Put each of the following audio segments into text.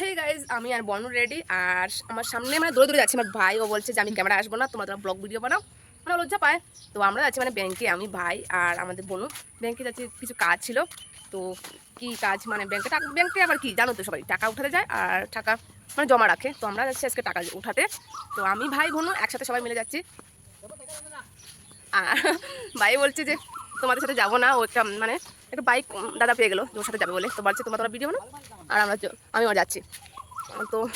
Hey guys আমি আর বনু ready আর আমার সামনে মানে দৌড়ে দৌড়ে যাচ্ছি। আমার ভাই ও বলছে যে, আমি ক্যামেরা আসব না, তোমরা তোমরা ব্লগ ভিডিও বানাও। মানে লজ্জা পায়। তো আমরা যাচ্ছি মানে ব্যাংকে আমি, ভাই আর আমাদের বনু। ব্যাংকে যাচ্ছি, কিছু কাজ ছিল। তো কি কাজ? মানে ব্যাংকে ব্যাংকে আবার কি? জানো তো সবাই, টাকা উঠাতে যায় আর টাকা মানে জমা রাখে। তো আমরা যাচ্ছি আজকে টাকা উঠাতে। তো আমি, ভাই, বোনু একসাথে সবাই মিলে যাচ্ছি। আর ভাই বলছে যে তোমাদের সাথে যাব না, ও একটা মানে একটা বাইক দাদা পেয়ে গেলো তোমার সাথে যাবে বলে। তো বলছে, তোমার তোরা ভিডিও বানাও? আর আমরা আমি আর যাচ্ছি। তো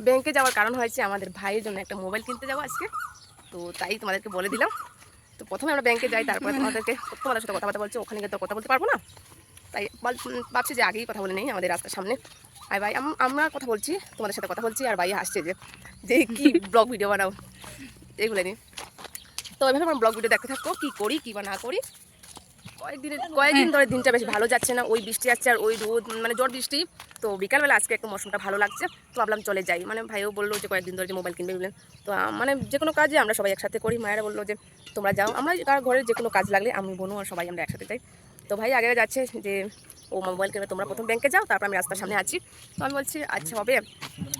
ব্যাংকে যাওয়ার কারণ হয়েছে আমাদের ভাইয়ের জন্য একটা মোবাইল কিনতে যাব আজকে। তো তাই তোমাদেরকে বলে দিলাম। তো প্রথমে আমরা ব্যাংকে যাই, তারপরে তোমাদেরকে তোমাদের সাথে কথাবার্তা বলছে, ওখানে গিয়ে তো কথা বলতে পারব না। তাই ভাবছি যে আগেই কথা বলে নেই আমাদের রাস্তার সামনে। আর ভাই, আম- আমরা কথা বলছি, তোমাদের সাথে কথা বলছি, আর ভাই হাসছে যে যে কি ব্লগ ভিডিও বানাও? এগুলো নিয়ে। তো এভাবে আমরা ব্লগ ভিডিও দেখতে থাকব, কী করি, কী বা না করি। কয়েকদিনের, কয়েকদিন ধরে দিনটা বেশ ভালো যাচ্ছে না। ওই বৃষ্টি আসছে আর ওই রোদ মানে জোর বৃষ্টি। তো বিকালবেলা আজকে একটু মৌসুমটা ভালো লাগছে। তো ভাবলাম চলে যাই। মানে ভাইও বলল যে কয়েকদিন ধরে যে মোবাইল কিনবে বললেন তো মানে যে কোনো কাজে আমরা সবাই একসাথে করি। মায়েরা বলল যে, তোমরা যাও। আমরা কার ঘরের যে কোনো কাজ লাগলে আমি বোনু আর সবাই আমরা একসাথে যাই। তো ভাই আগে যাচ্ছে যে, ও মোবাইল কিনবে, তোমরা প্রথম ব্যাংকে যাও, তারপর আমি রাস্তার সামনে আছি। তো আমি বলছি আচ্ছা হবে।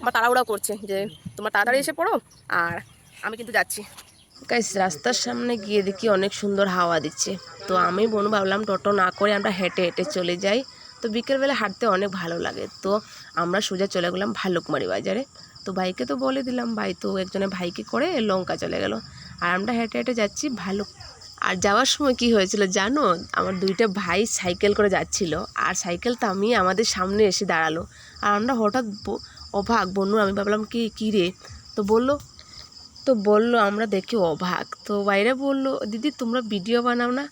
বা তাড়াহুড়া করছে যে, তোমরা তাড়াতাড়ি এসে পড়ো, আর আমি কিন্তু যাচ্ছি। গাইস রাস্তার সামনে গিয়ে দেখি অনেক সুন্দর হাওয়া দিচ্ছে। তো আমি বোন ভাবলাম, টোটো না করে আমরা হেঁটে হেঁটে চলে যাই। তো বিকেলবেলা হাঁটতে অনেক ভালো লাগে। তো আমরা সোজা চলে গেলাম ভালুকমারি বাজারে। তো ভাইকে তো বলে দিলাম, ভাই, তো একজনের ভাইকে করে লঙ্কা চলে গেল। আর আমরা হেঁটে হেঁটে যাচ্ছি ভালুক, আর যাওয়ার সময় কি হয়েছিল জানো? আমার দুইটা ভাই সাইকেল করে যাচ্ছিল, আর সাইকেল থামিয়ে আমাদের সামনে এসে দাঁড়াল। আর আমরা হঠাৎ অবাক বন্যু আমি ভাবলাম, কি, কী রে? তো বলল তো বলল, আমরা দেখি অবাক। তো বাইরে বলল, দিদি, তোমরা ভিডিও বানাও না?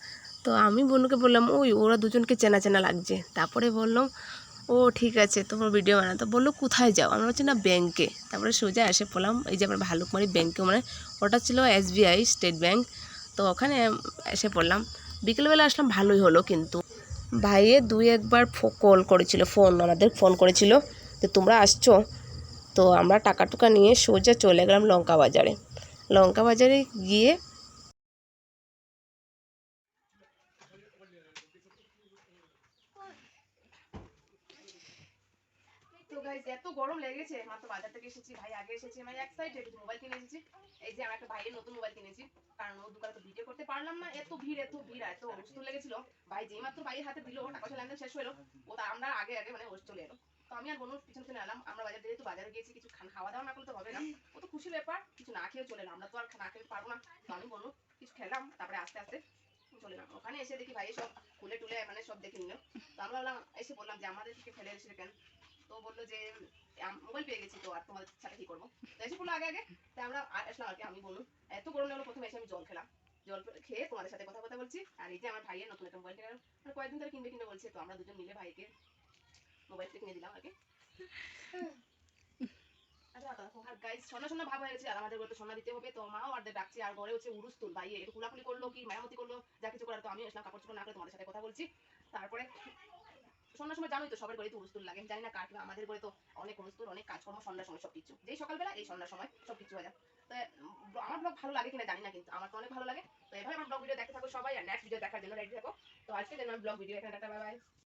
তো আমি বোনকে বললাম, ওই ওরা দুজনকে চেনা চেনা লাগছে। তারপরে বললাম, ও ঠিক আছে, তোমরা ভিডিও বানাও। তো বলল, কোথায় যাও? আমরা হচ্ছে না ব্যাংকে তারপরে সোজা এসে পড়লাম, এই যে আমার ভালুকমারি ব্যাংকে মানে ওটা ছিল এসবিআই স্টেট ব্যাংক তো ওখানে এসে পড়লাম। বিকেলবেলা আসলাম, ভালোই হলো কিন্তু। ভাইয়ে দুই একবার কল করেছিল ফোন আমাদের ফোন করেছিল যে, তোমরা আসছো? তো আমরা টাকা টুকা নিয়ে সোজা চলে গেলাম লঙ্কা বাজারে। লঙ্কা বাজারে গিয়ে এত গরম লেগেছে। মাত্র বাজার থেকে এসেছি, ভাই আগে এসেছি আমি এক সাইডে মোবাইল কিনে এসেছি এই যে আমার একটা ভাইয়ের নতুন মোবাইল কিনেছি, কারণ ও দোকানে তো ভিডিও করতে পারলাম না। এত ভিড় এত ভিড়, এত অবস্থা লেগেছিল। ভাই, যেই মাত্র ভাইয়ের হাতে দিল টাকা পয়সা লেনদেন শেষ হলো ও আমরা আগে আগে মানে চলে এলো। তো আমি আর বনু পিছন পিছনে এলাম, আমরা বাজার যেহেতু বাজারে গিয়েছি, কিছু খান- খাওয়া দাওয়া না করলে তো হবে না। ও তো খুশির ব্যাপার, কিছু না খেয়ে চলে এলাম। আমরা তো আর না খেতে পারব না। তো আমি বনু কিছু খেলাম, তারপরে আস্তে আস্তে চলে এলাম। ওখানে এসে দেখি ভাই সব খুলে টুলে মানে সব দেখে নিল। তো আমরা বললাম, এসে বললাম যে আমাদের দিকে ফেলে এসে কেন? তো বলল যে মোবাইল পেয়ে গেছি তো, আর তোমাদের সাথে কি করব? তো এসে বলল আগে আগে। তাই আমরা আসলাম আর কি, আমি বলুন এত গরম লাগল, প্রথমে এসে আমি জল খেলাম। জল খেয়ে তোমাদের সাথে কথা কথা বলছি। আর এই যে আমার ভাইয়ের নতুন একটা মোবাইল কিনে মানে কয়েকদিন ধরে কিনবে কিনবে বলছে, তো আমরা দুজন মিলে ভাইকে মোবাইলটা কিনে দিলাম কি আচ্ছা, গেছে আর আমাদের ঘরে তো আমি লাগে জানি কার আমাদের ঘরে তো অনেক উরুস্তুল অনেক কাজকর্ম সন্ধ্যার সময় সব কিছু। সকালবেলা এই সন্ধ্যার সময় সব কিছু হয়ে যায়। আমার ব্লগ ভালো লাগে কিনা জানি না কিন্তু আমার তো অনেক ভালো লাগে। তো এভাবে আমার ব্লগ ভিডিও দেখতে থাকো সবাই আর নেক্সট ভিডিও দেখার জন্য রেডি থাকো। তো আজকে জন্য ব্লগ ভিডিও এখানে বাই বাই